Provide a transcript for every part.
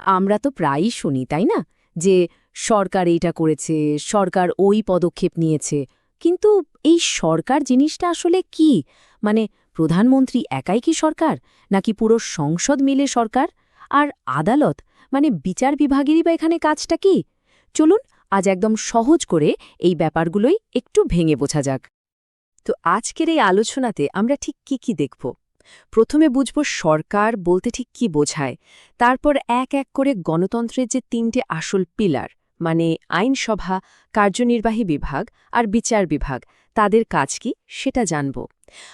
আমরা তো প্রায়ই শুনি, তাই না? যে সরকার এইটা করেছে, সরকার ওই পদক্ষেপ নিয়েছে। কিন্তু এই সরকার জিনিসটা আসলে কি? মানে প্রধানমন্ত্রী একাই কি সরকার? নাকি পুরো সংসদ মিলে সরকার? আর আদালত মানে বিচার বিভাগেরই বা এখানে কাজটা কি? চলুন আজ একদম সহজ করে এই ব্যাপারগুলোই একটু ভেঙে বোঝা যাক। তো আজকের এই আলোচনাতে আমরা ঠিক কি কি দেখব? প্রথমে বুঝব সরকার বলতে ঠিক কি বোঝায়, তারপর এক এক করে গণতন্ত্রের যে তিনটে আসল পিলার মানে আইনসভা, কার্যনির্বাহী বিভাগ আর বিচার বিভাগ, তাদের কাজ কি সেটা জানব।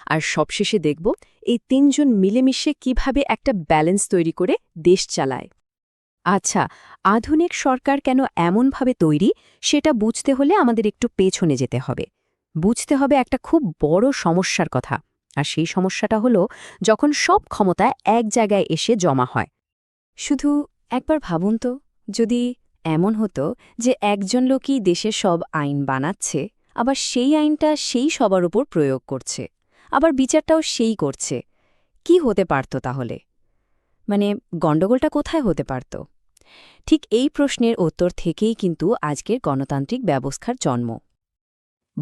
আর সবশেষে দেখব এই তিনজন মিলেমিশে কীভাবে একটা ব্যালেন্স তৈরি করে দেশ চালায়। আচ্ছা আধুনিক সরকার কেন এমনভাবে তৈরি সেটা বুঝতে হলে আমাদের একটু পেছনে যেতে হবে। বুঝতে হবে একটা খুব বড় সমস্যার কথা। আর সেই সমস্যাটা হলো যখন সব ক্ষমতা এক জায়গায় এসে জমা হয়। শুধু একবার ভাবুন তো, যদি এমন হতো যে একজন লোকই দেশের সব আইন বানাচ্ছে, আবার সেই আইনটা সেই সবার উপর প্রয়োগ করছে, আবার বিচারটাও সেই করছে, কি হতে পারত তাহলে? মানে গণ্ডগোলটা কোথায় হতে পারত? ঠিক এই প্রশ্নের উত্তর থেকেই কিন্তু আজকের গণতান্ত্রিক ব্যবস্থার জন্ম।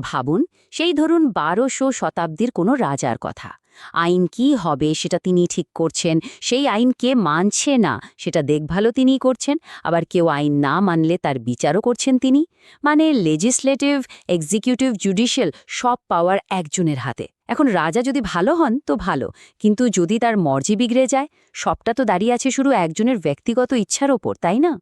ভাবুন, সেই ধরুন বারোশো শতাব্দীর কোনো রাজার কথা। আইন কি হবে সেটা তিনি ঠিক করছেন, সেই আইন কে মানছে না সেটা দেখভালও তিনিই করছেন, আবার কেউ আইন না মানলে তার বিচারও করছেন তিনি। মানে লেজিসলেটিভ এক্সিকিউটিভ জুডিশিয়াল সব পাওয়ার একজনের হাতে। এখন রাজা যদি ভালো হন তো ভালো, কিন্তু যদি তার মর্জি বিগড়ে যায়, সবটা তো দাঁড়িয়ে আছে শুধু একজনের ব্যক্তিগত ইচ্ছার ওপর, তাই না?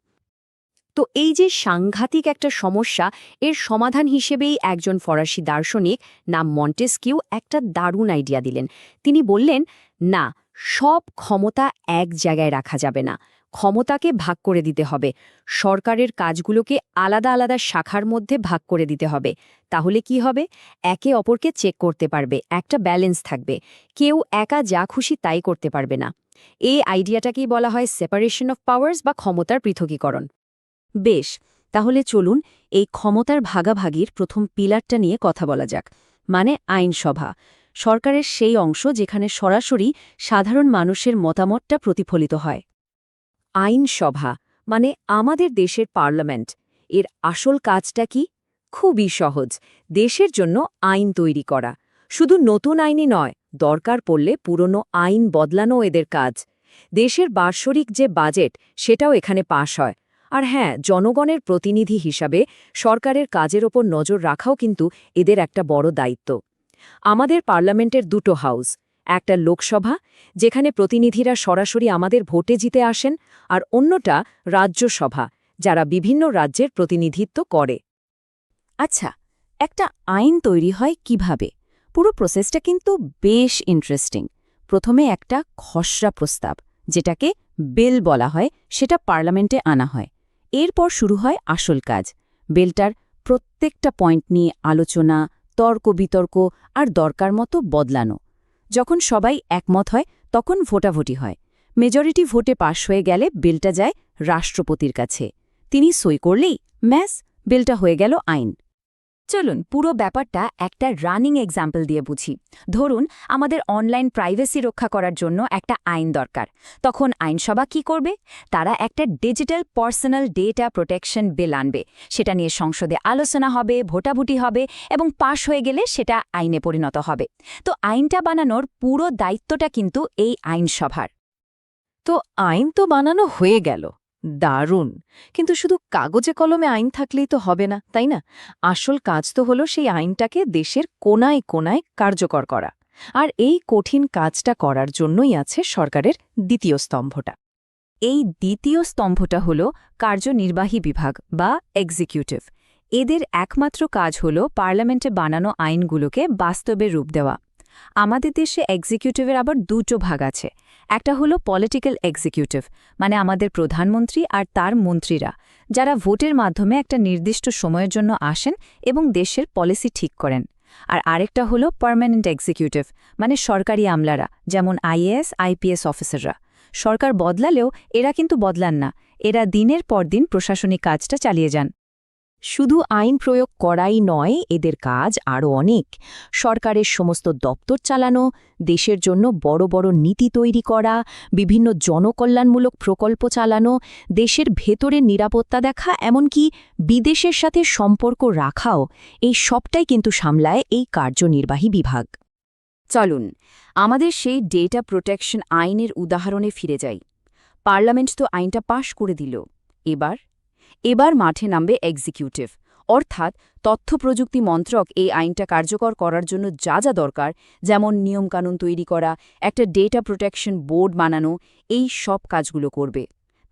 তো এই যে সাংঘাতিক একটা সমস্যা, এর সমাধান হিসেবেই একজন ফরাসি দার্শনিক নাম মন্টেস্কিউ একটা দারুণ আইডিয়া দিলেন। তিনি বললেন, না, সব ক্ষমতা এক জায়গায় রাখা যাবে না। ক্ষমতাকে ভাগ করে দিতে হবে। সরকারের কাজগুলোকে আলাদা আলাদা শাখার মধ্যে ভাগ করে দিতে হবে। তাহলে কি হবে? একে অপরকে চেক করতে পারবে, একটা ব্যালেন্স থাকবে। কেউ একা যা খুশি তাই করতে পারবে না। এই আইডিয়াটাকেই বলা হয় সেপারেশন অফ পাওয়ার্স বা ক্ষমতার পৃথকীকরণ। বেশ, তাহলে চলুন এই ক্ষমতার ভাগাভাগির প্রথম পিলারটা নিয়ে কথা বলা যাক। মানে আইনসভা। সরকারের সেই অংশ যেখানে সরাসরি সাধারণ মানুষের মতামতটা প্রতিফলিত হয়। আইনসভা মানে আমাদের দেশের পার্লামেন্ট। এর আসল কাজটা কি? খুবই সহজ। দেশের জন্য আইন তৈরি করা। শুধু নতুন আইনই নয়, দরকার পড়লে পুরনো আইন বদলানো এদের কাজ। দেশের বার্ষরিক যে বাজেট, সেটাও এখানে পাশ হয়। আর হ্যাঁ জনগণের প্রতিনিধি হিসাবে সরকারের কাজের ওপর নজর রাখাও কিন্তু এদের একটা বড় দায়িত্ব। আমাদের পার্লামেন্টের দুটো হাউস, একটা লোকসভা, যেখানে প্রতিনিধিরা সরাসরি আমাদের ভোটে জিতে আসেন, আর অন্যটা রাজ্যসভা, যারা বিভিন্ন রাজ্যের প্রতিনিধিত্ব করে। আচ্ছা একটা আইন তৈরি হয় কীভাবে? পুরো প্রসেসটা কিন্তু বেশ ইন্টারেস্টিং প্রথমে একটা খসড়া প্রস্তাব, যেটাকে বিল বলা হয়, সেটা পার্লামেন্টে আনা হয়। এরপর শুরু হয় আসল কাজ। বেলটার প্রত্যেকটা পয়েন্ট নিয়ে আলোচনা তর্ক বিতর্ক আর দরকার মতো বদলানো। যখন সবাই একমত হয়, তখন ভোটাভুটি হয়। মেজরিটি ভোটে পাশ হয়ে গেলে বিলটা যায় রাষ্ট্রপতির কাছে। তিনি সই করলেই, ম্যাস, বিলটা হয়ে গেল আইন। চলুন পুরো ব্যাপারটা একটা রানিং এক্সাম্পল দিয়ে বুঝি। ধরুন, আমাদের অনলাইন প্রাইভেসি রক্ষা করার জন্য একটা আইন দরকার। তখন আইনসভা কি করবে? তারা একটা digital personal data protection bill আনবে। সেটা নিয়ে সংসদে আলোচনা হবে, ভোটাভুটি হবে এবং পাশ হয়ে গেলে সেটা আইনে পরিণত হবে। তো আইনটা বানানোর পুরো দায়িত্বটা কিন্তু এই আইনসভার। তো আইন তো বানানো হয়ে গেল। দারুণ। কিন্তু শুধু কাগজে কলমে আইন থাকলেই তো হবে না, তাই না? আসল কাজ তো হলো সেই আইনটাকে দেশের কোনায় কোনায় কার্যকর করা। আর এই কঠিন কাজটা করার জন্যই আছে সরকারের দ্বিতীয় স্তম্ভটা। এই দ্বিতীয় স্তম্ভটা হল কার্যনির্বাহী বিভাগ বা এক্সিকিউটিভ এদের একমাত্র কাজ হল পার্লামেন্টে বানানো আইনগুলোকে বাস্তবে রূপ দেওয়া। আমাদের দেশে এক্সিকিউটিভের আবার দুটো ভাগ আছে। একটা হলো পলিটিক্যাল এক্সিকিউটিভ মানে আমাদের প্রধানমন্ত্রী আর তার মন্ত্রীরা, যারা ভোটের মাধ্যমে একটা নির্দিষ্ট সময়ের জন্য আসেন এবং দেশের পলিসি ঠিক করেন। আর আরেকটা হলো পার্মানেন্ট এক্সিকিউটিভ মানে সরকারি আমলারা, যেমন আইএএস আইপিএস অফিসাররা। সরকার বদলালেও এরা কিন্তু বদলান না, এরা দিনের পর দিন প্রশাসনিক কাজটা চালিয়ে যান। শুধু আইন প্রয়োগ করাই নয়, এদের কাজ আরও অনেক। সরকারের সমস্ত দপ্তর চালানো, দেশের জন্য বড় বড় নীতি তৈরি করা, বিভিন্ন জনকল্যাণমূলক প্রকল্প চালানো, দেশের ভেতরের নিরাপত্তা দেখা, এমনকি বিদেশের সাথে সম্পর্ক রাখাও, এই সবটাই কিন্তু সামলায় এই কার্যনির্বাহী বিভাগ। চলুন, আমাদের সেই ডেটা প্রোটেকশন আইনের উদাহরণে ফিরে যাই। পার্লামেন্ট তো আইনটা পাশ করে দিল। এবার এবার মাঠে নামবে এক্সিকিউটিভ অর্থাৎ তথ্য প্রযুক্তি মন্ত্রক এই আইনটা কার্যকর করার জন্য যা যা দরকার, যেমন নিয়মকানুন তৈরি করা, একটা ডেটা প্রোটেকশন বোর্ড বানানো, এই সব কাজগুলো করবে।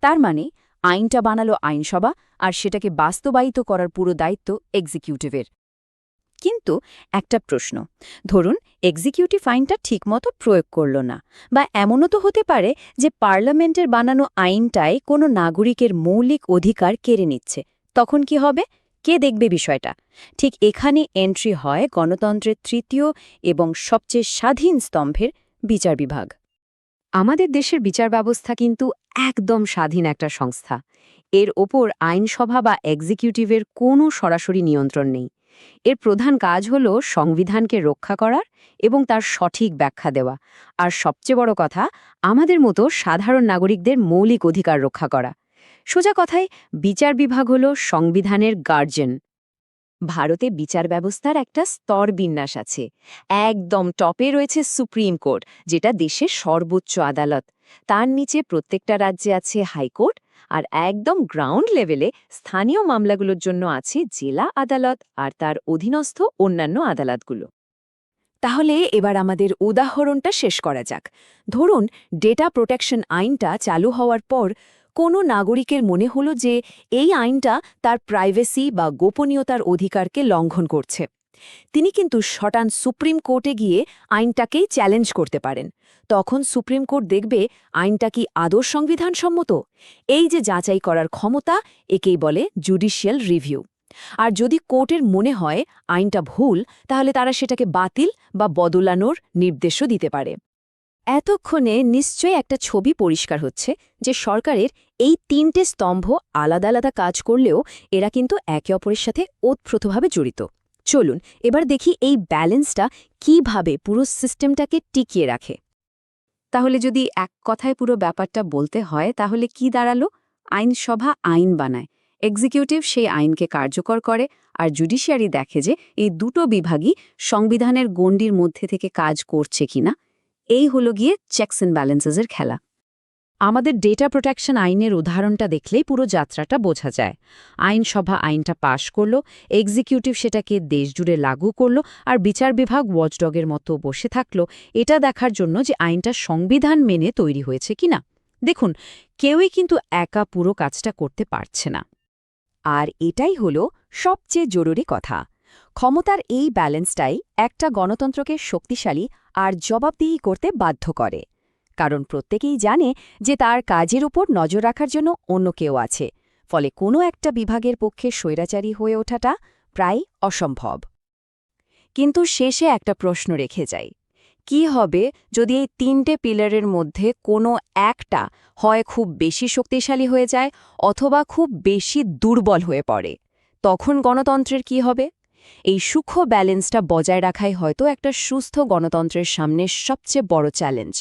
তার মানে আইনটা বানালো আইনসভা আর সেটাকে বাস্তবায়িত করার পুরো দায়িত্ব এক্সিকিউটিভের কিন্তু একটা প্রশ্ন। ধরুন এক্সিকিউটিভ আইনটা ঠিকমতো প্রয়োগ করল না বা এমনও তো হতে পারে যে পার্লামেন্টের বানানো আইনটাই কোনো নাগরিকের মৌলিক অধিকার কেড়ে নিচ্ছে। তখন কি হবে? কে দেখবে বিষয়টা? ঠিক এখানে এন্ট্রি হয় গণতন্ত্রের তৃতীয় এবং সবচেয়ে স্বাধীন স্তম্ভের বিচার বিভাগ। আমাদের দেশের বিচার ব্যবস্থা কিন্তু একদম স্বাধীন একটা সংস্থা। এর ওপর আইনসভা বা এক্সিকিউটিভের কোনো সরাসরি নিয়ন্ত্রণ নেই। এর প্রধান কাজ হল সংবিধানকে রক্ষা করার এবং তার সঠিক ব্যাখ্যা দেওয়া। আর সবচেয়ে বড় কথা, আমাদের মতো সাধারণ নাগরিকদের মৌলিক অধিকার রক্ষা করা। সোজা কথায়, বিচার বিভাগ হল সংবিধানের গার্জেন ভারতে বিচার ব্যবস্থার একটা স্তর বিন্যাস আছে। একদম টপে রয়েছে সুপ্রিম কোর্ট যেটা দেশের সর্বোচ্চ আদালত। তার নিচে প্রত্যেকটা রাজ্যে আছে হাইকোর্ট আর একদম গ্রাউন্ড লেভেলে স্থানীয় মামলাগুলোর জন্য আছে জেলা আদালত আর তার অধীনস্থ অন্যান্য আদালতগুলো। তাহলে এবার আমাদের উদাহরণটা শেষ করা যাক। ধরুন, ডেটা প্রোটেকশন আইনটা চালু হওয়ার পর কোনো নাগরিকের মনে হলো যে এই আইনটা তার প্রাইভেসি বা গোপনীয়তার অধিকারকে লঙ্ঘন করছে। তিনি কিন্তু শটান সুপ্রিম কোর্টে গিয়ে আইনটাকেই চ্যালেঞ্জ করতে পারেন। তখন সুপ্রিম কোর্ট দেখবে আইনটা কি আদৌ সংবিধানসম্মত? এই যে যাচাই করার ক্ষমতা একেই বলে জুডিশিয়াল রিভিউ। আর যদি কোর্টের মনে হয় আইনটা ভুল, তাহলে তারা সেটাকে বাতিল বা বদলানোর নির্দেশও দিতে পারে। এতক্ষণে নিশ্চয়ই একটা ছবি পরিষ্কার হচ্ছে যে সরকারের এই তিনটে স্তম্ভ আলাদা আলাদা কাজ করলেও এরা কিন্তু একে অপরের সাথে ওতপ্রোতভাবে জড়িত। চলুন, এবার দেখি এই ব্যালেন্সটা কীভাবে পুরো সিস্টেমটাকে টিকিয়ে রাখে। তাহলে যদি এক কথায় পুরো ব্যাপারটা বলতে হয়, তাহলে কি দাঁড়াল? আইনসভা আইন বানায়। এক্সিকিউটিভ সেই আইনকে কার্যকর করে আর জুডিশিয়ারি দেখে যে এই দুটো বিভাগই সংবিধানের গণ্ডির মধ্যে থেকে কাজ করছে কিনা। এই হলো গিয়ে চেকস অ্যান্ড ব্যালেন্সেসের খেলা। আমাদের ডেটা প্রোটেকশন আইনের উদাহরণটা দেখলেই পুরো যাত্রাটা বোঝা যায়। আইনসভা আইনটা পাশ করল, এক্সিকিউটিভ সেটাকে দেশজুড়ে লাগু করল আর বিচার বিভাগ ওয়াচডগের মতো বসে থাকল। এটা দেখার জন্য যে আইনটা সংবিধান মেনে তৈরি হয়েছে কিনা। দেখুন, কেউই কিন্তু একা পুরো কাজটা করতে পারছে না। আর এটাই হল সবচেয়ে জরুরি কথা। ক্ষমতার এই ব্যালেন্সটাই একটা গণতন্ত্রকে শক্তিশালী আর জবাবদিহি করতে বাধ্য করে। কারণ প্রত্যেকেই জানে যে তার কাজের উপর নজর রাখার জন্য অন্য কেউ আছে, ফলে কোনো একটা বিভাগের পক্ষে স্বৈরাচারী হয়ে ওঠাটা প্রায় অসম্ভব। কিন্তু শেষে একটা প্রশ্ন রেখে যাই, কি হবে যদি এই তিনটে পিলারের মধ্যে কোনো একটা হয় খুব বেশি শক্তিশালী হয়ে যায় অথবা খুব বেশি দুর্বল হয়ে পড়ে, তখন গণতন্ত্রের কি হবে? এই সূক্ষ্ম ব্যালেন্সটা বজায় রাখাই হয়তো একটা সুস্থ গণতন্ত্রের সামনে সবচেয়ে বড় চ্যালেঞ্জ।